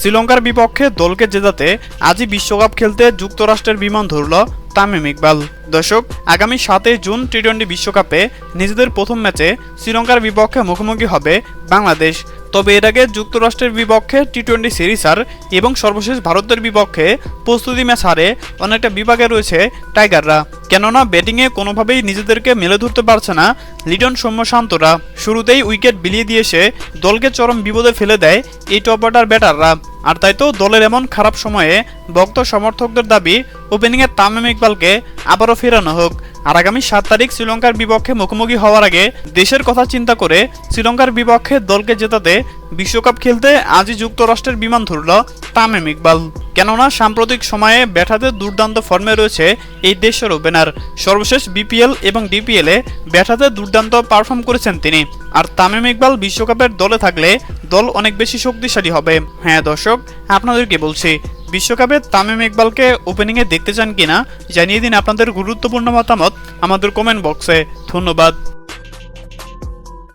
শ্রীলঙ্কার বিপক্ষে দলকে জেতাতে আজই বিশ্বকাপ খেলতে যুক্তরাষ্ট্রের বিমান ধরল তামিম ইকবাল। দর্শক, আগামী সাতই জুন টি টোয়েন্টি বিশ্বকাপে নিজেদের প্রথম ম্যাচে শ্রীলঙ্কার বিপক্ষে মুখোমুখি হবে বাংলাদেশ। তবে এর আগে যুক্তরাষ্ট্রের বিপক্ষে টি টোয়েন্টি সিরিজ হার এবং সর্বশেষ ভারতের বিপক্ষে প্রস্তুতি ম্যাচ হারে অনেকটা বিভাগে রয়েছে টাইগাররা। কেননা ব্যাটিংয়ে কোনোভাবেই নিজেদেরকে মেলে ধরতে পারছে না। লিটন সৌম্য শান্তরা শুরুতেই উইকেট বিলিয়ে দিয়ে এসে দলকে চরম বিপদে ফেলে দেয় এই টপ অর্ডার ব্যাটাররা। আর তাই তো দলের এমন খারাপ সময়ে ভক্ত সমর্থকদের দাবি, ওপেনিংয়ে তামিম ইকবালকে আবারও ফেরানো হোক। আর আগামী সাত তারিখ শ্রীলঙ্কার বিপক্ষে মুখোমুখি হওয়ার আগে দেশের কথা চিন্তা করে শ্রীলঙ্কার বিপক্ষে দলকে জেতাতে বিশ্বকাপ খেলতে আজই যুক্তরাষ্ট্রের বিমান ধরল তামিম ইকবাল। কেননা সাম্প্রতিক সময়ে ব্যাটাতে দুর্দান্ত ফর্মে রয়েছে এই দেশের ওপেনার সর্বশেষ বিপিএল এবং ডিপিএলে ব্যাটাতে দুর্দান্ত পারফর্ম করেছেন তিনি। আর তামিম ইকবাল বিশ্বকাপের দলে থাকলে দল অনেক বেশি শক্তিশালী হবে। হ্যাঁ দর্শক, আপনাদেরকে বলছি, বিশ্বকাপে তামিম ইকবালকে ওপেনিংয়ে দেখতে চান কিনা জানিয়ে দিন আপনাদের গুরুত্বপূর্ণ মতামত আমাদের কমেন্ট বক্সে ধন্যবাদ।